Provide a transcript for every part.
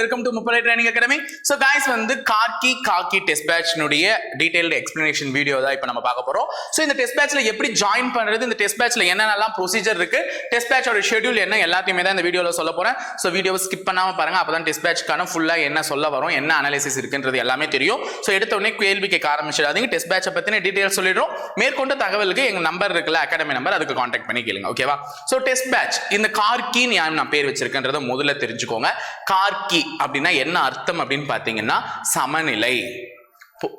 Welcome to முப்படை training academy so guys வந்து காக்கி காக்கி test பேட்ச்னுடைய டீடைல்டு எக்ஸ்பிளனேஷன் வீடியோ தான் இப்போ நம்ம பார்க்க போறோம். ஸோ இந்த டெஸ்ட் பேட்ச்ல எப்படி ஜாயின் பண்றது இந்த டெஸ்ட் பேட்ச்ல என்னென்னலாம் ப்ரொசீஜர் இருக்கு டெஸ்ட் பேட்சோட ஷெட்யூல் என்ன எல்லாத்தையுமே தான் இந்த வீடியோவில் சொல்ல போறேன். ஸோ வீடியோவை ஸ்கிப் பண்ணாமல் பாருங்க அப்பதான் டெஸ்ட் பேட்ச்க்கான ஃபுல்லா என்ன சொல்ல வரும் என்ன அனாலிசிஸ் இருக்குன்றது எல்லாமே தெரியும். ஸோ எடுத்த உடனே கேள்வி கேட்க ஆரம்பிச்சிடாதீங்க. டெஸ்ட் பேட்சை பற்றின டீட்டெயில் சொல்லிடுறோம். மேற்கொண்ட தகவலுக்கு எங்கள் நம்பர் இருக்குல்ல அகாடமி நம்பர் அதுக்கு காண்டாக்ட் பண்ணி கேளுங்க ஓகேவா ஸோ டெஸ்ட் பேட்ச் இந்த கார்கின்னு யார் நான் பேர் வச்சிருக்கேன்றதை முதல்ல தெரிஞ்சுக்கோங்க. கார்கி அப்படின்னா என்ன அர்த்தம் அப்படின்னு பார்த்தீங்கன்னா சமநிலை.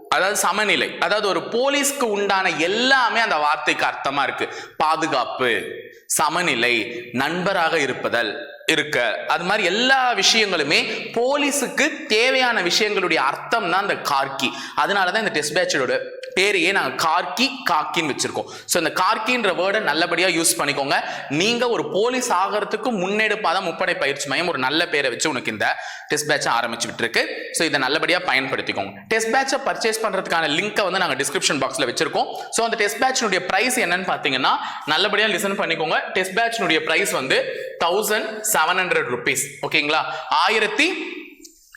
அதாவது சமநிலை. அதாவது ஒரு போலீஸ்க்கு உண்டான எல்லாமே அந்த வார்த்தைக்கு அர்த்தமா இருக்கு. பாதுகாப்பு சமநிலை நண்பராக இருப்பதல். இருக்க. அது மாதிரி எல்லா விஷயங்களுமே போலீஸுக்கு தேவையான விஷயங்களுடைய அர்த்தம் தான் இந்த கார்கி. அதனால தான் இந்த டெஸ்ட் பேட்சோட பேரையே நாங்கள் கார்கி காக்கின்னு வச்சுருக்கோம். ஸோ இந்த கார்கின்ற வேர்டை நல்லபடியாக யூஸ் பண்ணிக்கோங்க. நீங்கள் ஒரு போலீஸ் ஆகிறதுக்கு முன்னெடுப்பாக தான் முப்படை பயிற்சி மையம் ஒரு நல்ல பேரை வச்சு உனக்கு இந்த டெஸ்ட் பேட்சை ஆரம்பிச்சு விட்டுருக்கு. ஸோ இதை நல்லபடியாக பயன்படுத்திக்கோங்க. டெஸ்ட் பேட்சை பர்ச்சேஸ் பண்ணுறதுக்கான லிங்கை வந்து நாங்கள் டிஸ்கிரிப்ஷன் பாக்ஸில் வச்சிருக்கோம். ஸோ அந்த டெஸ்ட் பேட்சினுடைய ப்ரைஸ் என்னன்னு பார்த்தீங்கன்னா நல்லபடியாக லிசன் பண்ணிக்கோங்க. டெஸ்ட் பேட்சினுடைய ப்ரைஸ் வந்து தௌசண்ட் செவன் ஹண்ட்ரட் ருபீஸ் ஓகேங்களா ஆயிரத்தி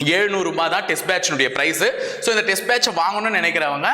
எழுநூறு ரூபாய் தான் டெஸ்ட் பேட்ச்னுடைய ப்ரைஸ் ஸோ இந்த டெஸ்ட் பேட்சை வாங்கணும்னு நினைக்கிறவங்க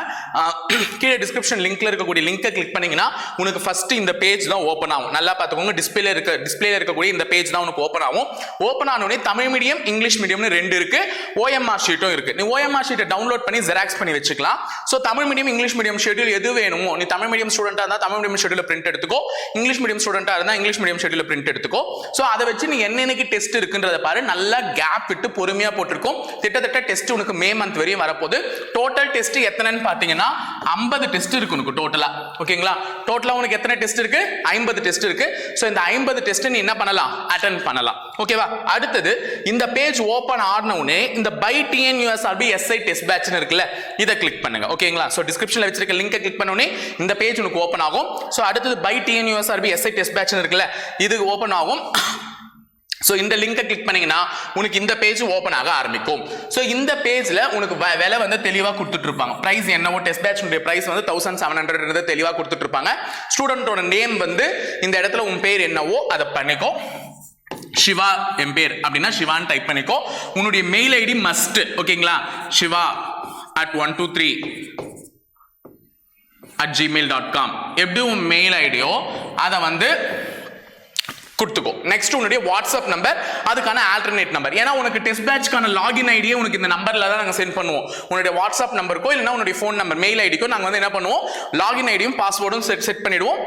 கீழே டிஸ்கிரிப்ஷன் லிங்க்ல இருக்கக்கூடிய லிங்கை கிளிக் பண்ணீங்கன்னா உனக்கு ஃபர்ஸ்ட் இந்த பேஜ் தான் ஓப்பன் ஆகும். நல்லா பார்த்துக்கோங்க டிஸ்பிளே இருக்க டிஸ்பிளேல இருக்கக்கூடிய இந்த பேஜ் தான் உனக்கு ஓப்பன் ஆகும். ஓப்பன் ஆனோடனே தமிழ் மீடியம் இங்கிலீஷ் மீடியம்னு ரெண்டு இருக்கு. ஓஎம்ஆர் ஷீட்டும் இருக்கு. நீ ஓஎம்ஆர் ஷீட்டை டவுன்லோட் பண்ணி ஜெராக்ஸ் பண்ணி வச்சுக்கலாம். So Tamil medium English medium schedule எது வேணுமோ நீ தமிழ் மீடியம் ஸ்டூடெண்டாக இருந்தால் தமிழ் மீடியம் ஷெட்யூல் பிரிண்ட் எடுத்துக்கோ. இங்கிலீஷ் மீடியம் ஸ்டூடெண்டாக இருந்தால் இங்கிலீஷ் மீடியம் ஷெட்யூல் பிரிண்ட் எடுத்துக்கோ. ஸோ அதை வச்சு நீ என்னென்னைக்கு டெஸ்ட் இருக்குன்றத பாரு. நல்லா கேப் விட்டு பொறுமையாக போட்டு போட்டிருக்கோம் கிட்டத்தட்ட டெஸ்ட் உனக்கு மே மந்த் வரையும் வரப்போகுது. டோட்டல் டெஸ்ட் எத்தனைன்னு பார்த்தீங்கன்னா ஐம்பது டெஸ்ட் இருக்கு உனக்கு டோட்டலா ஓகேங்களா டோட்டலா உனக்கு எத்தனை டெஸ்ட் இருக்கு? ஐம்பது டெஸ்ட் இருக்கு. ஸோ இந்த ஐம்பது டெஸ்ட் நீ என்ன பண்ணலாம்? அட்டன் பண்ணலாம். ஓகேவா அடுத்தது இந்த பேஜ் ஓப்பன் ஆன உடனே இந்த பை டிஎன்யூஎஸ்ஆர்பி எஸ்ஐ டெஸ்ட் பேட்ச்னு இருக்குல்ல இதை கிளிக் பண்ணுங்க. ஓகேங்களா ஸோ டிஸ்கிரிப்ஷனில் வச்சிருக்க லிங்கை கிளிக் பண்ண உடனே இந்த பேஜ் உனக்கு ஓப்பன் ஆகும். ஸோ அடுத்தது பை டிஎன்யூஎஸ்ஆர்பி எஸ்ஐ டெஸ்ட் பேட்ச்னு இருக்குல்ல இது ஓப்பன் ஆகும். ஸோ இந்த லிங்கை கிளிக் பண்ணீங்கன்னா உனக்கு இந்த பேஜ் ஓப்பன் ஆக ஆரம்பிக்கும். ஸோ இந்த பேஜில் உனக்கு வ- விலை வந்து தெளிவாக கொடுத்துட்ருப்பாங்க. ப்ரைஸ் என்னவோ டெஸ்ட் பேட்ச்னுடைய ப்ரைஸ் வந்து தௌசண்ட் செவன் ஹண்ட்ரட் தெளிவாக கொடுத்துட்ருப்பாங்க. ஸ்டூடெண்ட்டோட நேம் வந்து இந்த இடத்துல உன் பேர் என்னவோ அதை பண்ணிக்கோ. சிவா என் பேர் அப்படின்னா சிவான்னு டைப் பண்ணிக்கோ. உன்னுடைய மெயில் ஐடி மஸ்ட் ஓகேங்களா Siva at one two three at Gmail dot com எப்படி உன் மெயில் ஐடியோ அதை வந்து கொடுத்துக்கோ. நெக்ஸ்ட் உன்னுடைய வாட்ஸ்அப் நம்பர் அதுக்கான ஆல்டர்னேட் நம்பர் ஏன்னா உனக்கு டெஸ்ட் பேட்ச்க்கான லாகின் ஐடியே உனக்கு இந்த நம்பர்ல தான் நாங்கள் சென்ட் பண்ணுவோம். உன்னுடைய வாட்ஸ்அப் நம்பருக்கோ இல்லைன்னா உன்னுடைய ஃபோன் நம்பர் மெயில் ஐடிக்கோ நாங்கள் வந்து என்ன பண்ணுவோம்? லாகின் ஐடியும் பாஸ்வேர்டும் செட் செட் பண்ணிடுவோம்.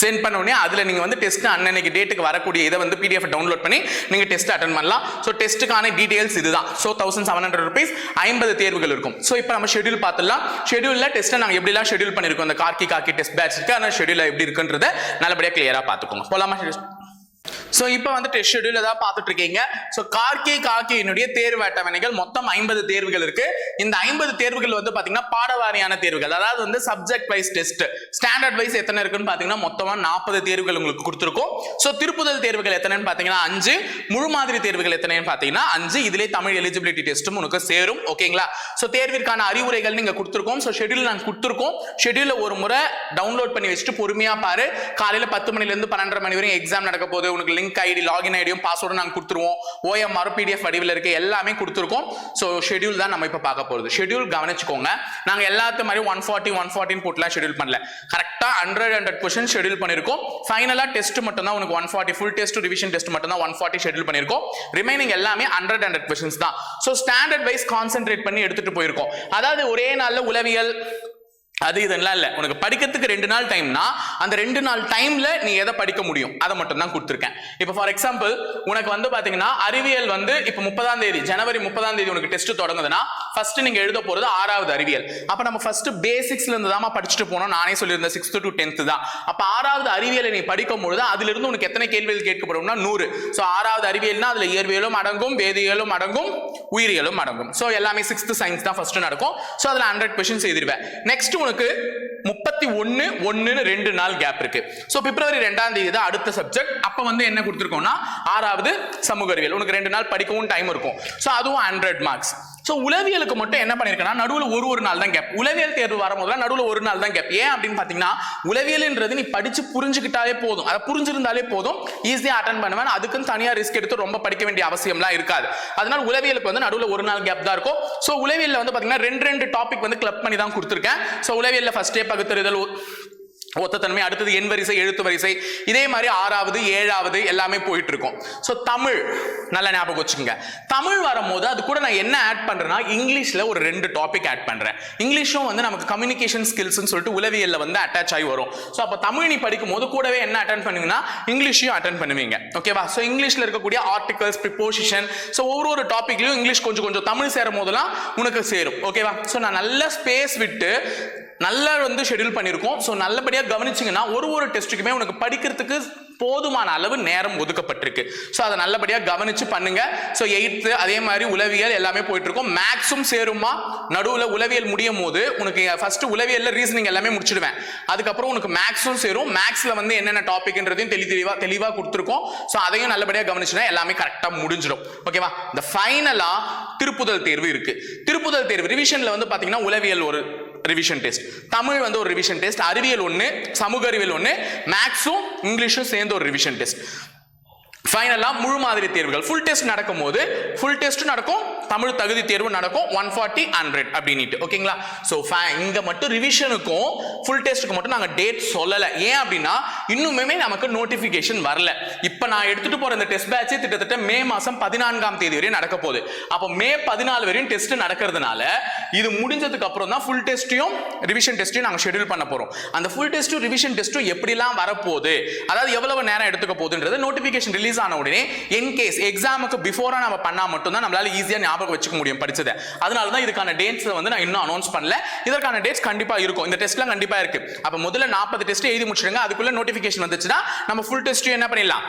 சென்ட் பண்ண உடனே அதில் நீங்கள் வந்து டெஸ்ட் அன்னன்னைக்கு டேட்டுக்கு வரக்கூடிய இதை வந்து பிடிஎஃப் டவுன்லோட் பண்ணி நீங்கள் டெஸ்ட் அட்டன் பண்ணலாம். ஸோ டெஸ்ட்டுக்கான டீடைல்ஸ் இதுதான். So thousand seven hundred rupees ஐம்பது தேர்வுகள் இருக்கும். ஸோ இப்போ நம்ம ஷெடியூல் பார்த்துலாம் ஷெட்யூலில் டெஸ்ட்டை நாங்கள் எப்படிலாம் ஷெட்யூல் பண்ணியிருக்கோம் அந்த கார்க்கி காக்கி டெஸ்ட் பேட்ச்க்கு ஆனால் ஷெடியூல் எப்படி இருக்குன்றத நல்லபடியாக கிளியராக பார்த்துக்கோங்க. போலாமா ஸோ இப்போ வந்து டெஸ்ட் ஷெட்யூல் ஏதாவது பார்த்துட்டு இருக்கீங்க ஸோ கார்கே கார்கேனுடைய தேர்வு அட்டவணைகள் மொத்தம் ஐம்பது தேர்வுகள் இருக்கு. இந்த ஐம்பது தேர்வுகள் வந்து பார்த்தீங்கன்னா பாடவாரியான தேர்வுகள். அதாவது வந்து subject wise test standard wise எத்தனை இருக்குன்னு பார்த்தீங்கன்னா மொத்தமாக நாற்பது தேர்வுகள் உங்களுக்கு கொடுத்துருக்கோம். ஸோ திருப்புதல் தேர்வுகள் எத்தனைன்னு பார்த்தீங்கன்னா அஞ்சு. முழு மாதிரி தேர்வுகள் எத்தனைன்னு பார்த்தீங்கன்னா அஞ்சு. இதிலே தமிழ் எலிஜிபிலிட்டி டெஸ்ட்டும் உனக்கு சேரும். ஓகேங்களா ஸோ தேர்விற்கான அறிவுரைகள் நீங்கள் கொடுத்துருக்கோம். ஸோ ஷெட்யூல் நாங்கள் கொடுத்துருக்கோம். ஷெட்யூலில் ஒரு முறை டவுன்லோட் பண்ணி வச்சுட்டு பொறுமையாக பாரு. காலையில் பத்து மணிலேருந்து பன்னெண்டரை மணி வரையும் எக்ஸாம் நடக்க போகுது. உனக்கு லிங்க் ஐடி லாகின் ஐடியும் பாஸ்வேர்டும் நாங்கள் கொடுத்துருவோம். ஓஎம்ஆர் பிடிஎஃப் வடிவில் இருக்க எல்லாமே கொடுத்துருக்கோம். ஸோ ஷெட்யூல் தான் நம்ம இப்போ பார்க்க போகிறது ஷெட்யூல் கவனிச்சுக்கோங்க. நாங்கள் எல்லாத்து மாதிரி ஒன் ஃபார்ட்டி ஒன் ஃபார்ட்டின் போட்டுலாம் ஷெட்யூல் பண்ணல. கரெக்டாக ஹண்ட்ரட் ஹண்ட்ரட் கொஸ்டின் ஷெட்யூல் பண்ணியிருக்கோம் ஃபைனலாக டெஸ்ட் மட்டும் தான் உனக்கு one forty full test revision test மட்டும் தான் ஒன் ஃபார்ட்டி ஷெடியூல் பண்ணியிருக்கோம் ரிமைனிங் எல்லாமே ஹண்ட்ரட் ஹண்ட்ரட் கொஸ்டின்ஸ் தான். ஸோ ஸ்டாண்டர்ட் வைஸ் கான்சென்ட்ரேட் பண்ணி எடுத்துகிட்டு போயிருக்கோம். அதாவது ஒரே நாளில் உளவியல் அது இதெல்லாம் இல்லை. உனக்கு படிக்கிறதுக்கு ரெண்டு நாள் டைம்னா அந்த ரெண்டு நாள் டைம்ல நீ எதை படிக்க முடியும்? அதை மட்டும் தான் கொடுத்துருக்கேன். இப்போ ஃபார் எக்ஸாம்பிள் உனக்கு வந்து பாத்தீங்கன்னா அறிவியல் வந்து இப்போ முப்பதாம் தேதி ஜனவரி முப்பதாம் தேதி உனக்கு டெஸ்ட் தொடங்குதுன்னா ஃபர்ஸ்ட் நீங்க எழுத போறது ஆறாவது அறிவியல். அப்ப நம்ம ஃபர்ஸ்ட் பேசிக்ஸ்ல இருந்து தான் படிச்சுட்டு போனோம். நானே சொல்லியிருந்தேன் சிக்ஸ்த் டு டென்த் தான். அப்ப ஆறாவது அறிவியலை நீ படிக்கும் பொழுது அதுல இருந்து உனக்கு எத்தனை கேள்விகள் கேட்கப்படும்னா நூறு. ஸோ ஆறாவது அறிவியல்னா அதுல இயற்பியலும் அடங்கும் வேதியியலும் அடங்கும் உயிரியலும் அடங்கும். ஸோ எல்லாமே சிக்ஸ்த்து சயின்ஸ் தான் ஃபர்ஸ்ட் நடக்கும். ஸோ அதில் ஹண்ட்ரட் கொஸ்டின்ஸ் எழுதிருவேன். நெக்ஸ்ட் உனக்கு முப்பத்தி ஒன்று ஒன்றுன்னு ரெண்டு நாள் கேப் இருக்கு. ஸோ பிப்ரவரி ரெண்டாம் தேதி தான் அடுத்த சப்ஜெக்ட் அப்போ வந்து என்ன கொடுத்துருக்கோம்னா ஆறாவது சமூக அறிவியல் உனக்கு ரெண்டு நாள் படிக்கவும் டைம் இருக்கும். ஸோ அதுவும் ஹண்ட்ரட் மார்க்ஸ் ஸோ உளவியலுக்கு மட்டும் என்ன பண்ணியிருக்கேன்னா நடுவில் ஒரு ஒரு நாள் தான் கேப் உளவியல் தேர்வு வரும்போது நடுவில் ஒரு நாள் தான் கேப் ஏன் அப்படின்னு பார்த்தீங்கன்னா உளவியல்ன்றது நீ படிச்சு புரிஞ்சுக்கிட்டாலே போதும். அதை புரிஞ்சிருந்தாலே போதும். ஈஸியாக அட்டன் பண்ணுவேன். அதுக்குன்னு தனியாக ரிஸ்க் எடுத்து ரொம்ப படிக்க வேண்டிய அவசியம்லாம் இருக்காது. அதனால உளவியலுக்கு வந்து நடுவில் ஒரு நாள் கேப் தான் இருக்கும். ஸோ உளவியலில் வந்து பார்த்தீங்கன்னா ரெண்டு ரெண்டு டாபிக் வந்து கிளப் பண்ணி தான் கொடுத்துருக்கேன். ஸோ உளவியலில் ஃபர்ஸ்டே பகுத்தறிதல் ஒத்தத்தன்மை அடுத்தது எண் வரிசை எழுத்து வரிசை. இதே மாதிரி ஆறாவது ஏழாவது எல்லாமே போயிட்டு இருக்கும் ஸோ தமிழ் நல்ல ஞாபகம் வச்சுக்கோங்க. தமிழ் வரும்போது அது கூட நான் என்ன ஆட் பண்ணுறேன்னா இங்கிலீஷில் ஒரு ரெண்டு டாபிக் ஆட் பண்ணுறேன் இங்கிலீஷும் வந்து நமக்கு கம்யூனிகேஷன் ஸ்கில்ஸ்னு சொல்லிட்டு உளவியலில் வந்து அட்டாச் ஆகி வரும். ஸோ அப்போ தமிழ் நீ படிக்கும் போது கூடவே என்ன அட்டன் பண்ணுவீங்கன்னா இங்கிலீஷையும் அட்டன் பண்ணுவீங்க. ஓகேவா ஸோ இங்கிலீஷில் இருக்கக்கூடிய ஆர்டிகல்ஸ் ப்ரிப்போசிஷன் ஸோ ஒவ்வொரு ஒரு டாப்பிக்லையும் இங்கிலீஷ் கொஞ்சம் கொஞ்சம் தமிழ் சேரும் போதெல்லாம் உனக்கு சேரும். ஓகேவா ஸோ நான் நல்ல ஸ்பேஸ் விட்டு நல்லா வந்து ஷெட்யூல் பண்ணியிருக்கோம். ஸோ நல்லபடியாக கவனிச்சிங்கன்னா ஒரு ஒரு டெஸ்ட்டுக்குமே உனக்கு படிக்கிறதுக்கு போதுமான அளவு நேரம் ஒதுக்கப்பட்டிருக்கு. ஸோ அதை நல்லபடியாக கவனிச்சு பண்ணுங்க. ஸோ எயித்து அதே மாதிரி உளவியல் எல்லாமே போயிட்டு இருக்கும் மேக்ஸும் சேருமா நடுவில் உளவியல் முடியும் போது உனக்கு ஃபர்ஸ்ட் உளவியலில் ரீசனிங் எல்லாமே முடிச்சிடுவேன். அதுக்கப்புறம் உனக்கு மேக்ஸும் சேரும். மேக்ஸில் வந்து என்னென்ன டாபிக்ன்றதையும் தெளி தெளிவாக தெளிவாக கொடுத்துருக்கோம். ஸோ அதையும் நல்லபடியாக கவனிச்சுனா எல்லாமே கரெக்டாக முடிஞ்சிடும். ஓகேவா இந்த ஃபைனலாக திருப்புதல் தேர்வு இருக்கு. திருப்புதல் தேர்வு ரிவிஷனில் வந்து பார்த்தீங்கன்னா உளவியல் ஒரு ரிவிஷன் டெஸ்ட் தமிழ் வந்து ஒரு ரிவிஷன் டெஸ்ட் அறிவியல் ஒன்று சமூக அறிவியல் ஒன்று மேக்ஸும் இங்கிலீஷும் சேர்ந்து ஒரு ரிவிஷன் டெஸ்ட் ஃபைனலாக முழு மாதிரி தேர்வுகள். ஃபுல் டெஸ்ட் நடக்கும்போது ஃபுல் டெஸ்ட்டும் நடக்கும் தமிழ் தகுதி தேர்வு நடக்கும் ஒன் ஃபார்ட்டி ஹண்ட்ரட் அப்படின்ட்டு ஓகேங்களா? ஸோ இங்கே மட்டும் ரிவிஷனுக்கும் ஃபுல் டெஸ்ட்டுக்கு மட்டும் நாங்கள் டேட் சொல்லலை. ஏன் அப்படின்னா இன்னுமே நமக்கு நோட்டிஃபிகேஷன் வரல. இப்போ நான் எடுத்துகிட்டு போகிற இந்த டெஸ்ட் பேட்சே கிட்டத்தட்ட மே மாதம் பதினான்காம் தேதி வரையும் நடக்க போகுது. அப்போ மே பதினாலு வரையும் டெஸ்ட் நடக்கிறதுனால இது முடிஞ்சதுக்கு அப்புறம் தான் ஃபுல் டெஸ்ட்டையும் ரிவிஷன் டெஸ்ட்டையும் நாங்கள் ஷெட்யூல் பண்ண போகிறோம் அந்த ஃபுல் டெஸ்ட்டும் ரிவிஷன் டெஸ்ட்டும் எப்படிலாம் வரப்போகுது? அதாவது எவ்வளவு நேரம் எடுத்துக்க போகுதுன்றது நோட்டிஃபிகேஷன் ரிலீஸ் ஆன உடனே இன் கேஸ் எக்ஸாமுக்கு பிஃபோராக நம்ம பண்ணால் மட்டும்தான் நம்மளால ஈஸியாக ஞாபகம் வச்சுக்க முடியும் படிச்சதை. அதனால தான் இதுக்கான டேட்ஸ் வந்து நான் இன்னும் அனௌன்ஸ் பண்ணல. இதற்கான டேட்ஸ் கண்டிப்பாக இருக்கும். இந்த டெஸ்ட்லாம் கண்டிப்பாக இருக்கு. அப்போ முதல்ல நாற்பது டெஸ்ட் எழுதி முடிச்சிடுங்க. அதுக்குள்ள நோட்டிஃபிகேஷன் வந்துச்சுன்னா நம்ம ஃபுல் டெஸ்ட்டும் என்ன பண்ணிடலாம்?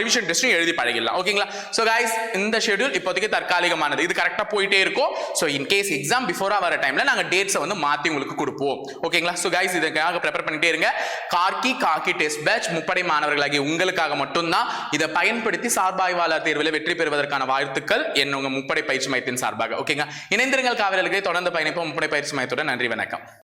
ரிவிஷன் டெஸ்ட்டும் எழுதி பழகிடலாம் ஓகேங்களா ஸோ கைஸ் இந்த ஷெட்யூல் இப்போதைக்கு தற்காலிகமானது இது கரெக்டாக போயிட்டே இருக்கும் ஸோ இன் கேஸ் எக்ஸாம் பிஃபோராக வர டைமில் நாங்கள் டேட்ஸை வந்து மாற்றி உங்களுக்கு கொடுப்போம் ஓகேங்களா ஸோ கைஸ் இதுக்காக ப்ரிப்பேர் பண்ணிட்டே இருங்க கார்கி காக்கி டெஸ்ட் பேட்ச் முப்படை மாணவர்களாகிய உங்களுக்காக மட்டும்தான் இதை பயன்படுத்தி சார்பாய்வாளர் தேர்வில் வெற்றி பெறுவதற்கான வாழ்த்துக்கள் என் உங்கள் முப்படை பயிற்சி மையத்தின் சார்பாக ஓகேங்க இணைந்திருங்கள் காவலர்களுக்கு தொடர்ந்து பயணிப்போம் முப்படை பயிற்சி மையத்துடன் நன்றி வணக்கம்